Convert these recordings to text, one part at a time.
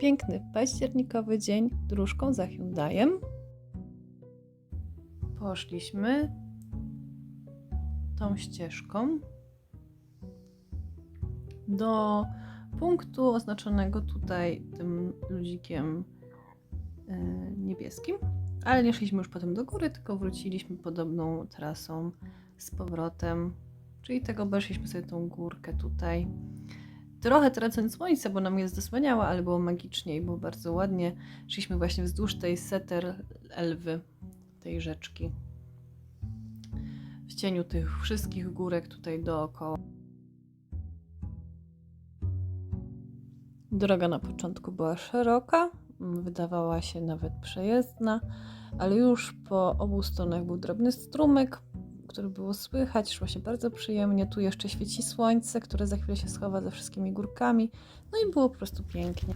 piękny październikowy dzień dróżką za Hyundaiem. Poszliśmy tą ścieżką do punktu oznaczonego tutaj tym ludzikiem e, niebieskim, ale nie szliśmy już potem do góry, tylko wróciliśmy podobną trasą z powrotem, czyli tego obeszliśmy sobie tą górkę tutaj. Trochę tracąc słońce, bo nam je zasłaniało, ale było magicznie i było bardzo ładnie. Szliśmy właśnie wzdłuż tej seter Elwy, tej rzeczki. W cieniu tych wszystkich górek tutaj dookoła. Droga na początku była szeroka, wydawała się nawet przejezdna, ale już po obu stronach był drobny strumyk, który było słychać, szło się bardzo przyjemnie. Tu jeszcze świeci słońce, które za chwilę się schowa za wszystkimi górkami. No i było po prostu pięknie.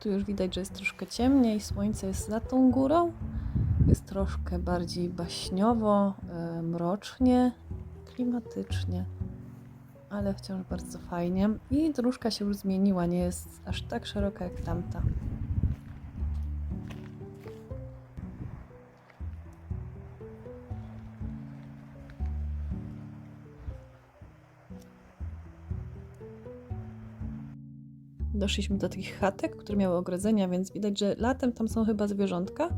Tu już widać, że jest troszkę ciemniej, słońce jest za tą górą. Jest troszkę bardziej baśniowo, e, mrocznie, klimatycznie, ale wciąż bardzo fajnie. I dróżka się już zmieniła, nie jest aż tak szeroka jak tamta. Doszliśmy do takich chatek, które miały ogrodzenia, więc widać, że latem tam są chyba zwierzątka,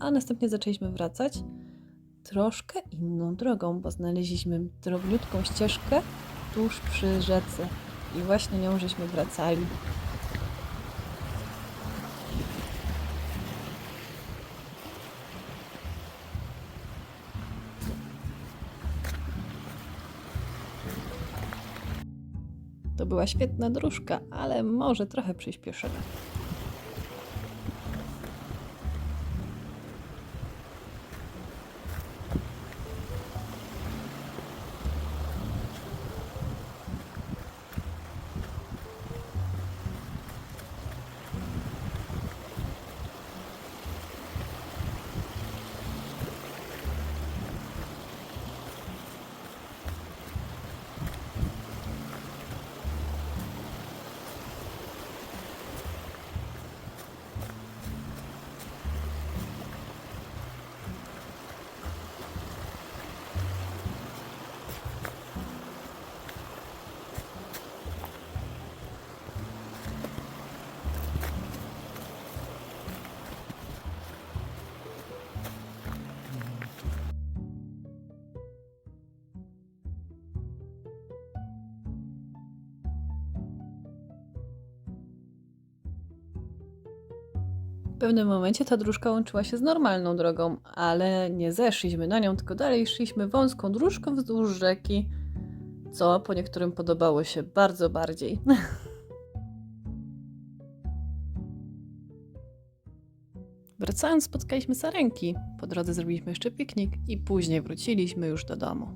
a następnie zaczęliśmy wracać troszkę inną drogą, bo znaleźliśmy drobniutką ścieżkę tuż przy rzece i właśnie nią żeśmy wracali. To była świetna dróżka, ale może trochę przyspieszymy. Pewnym momencie ta dróżka łączyła się z normalną drogą, ale nie zeszliśmy na nią, tylko dalej szliśmy wąską dróżką wzdłuż rzeki, co po niektórym podobało się bardzo bardziej. Wracając spotkaliśmy sarenki. Po drodze zrobiliśmy jeszcze piknik i później wróciliśmy już do domu.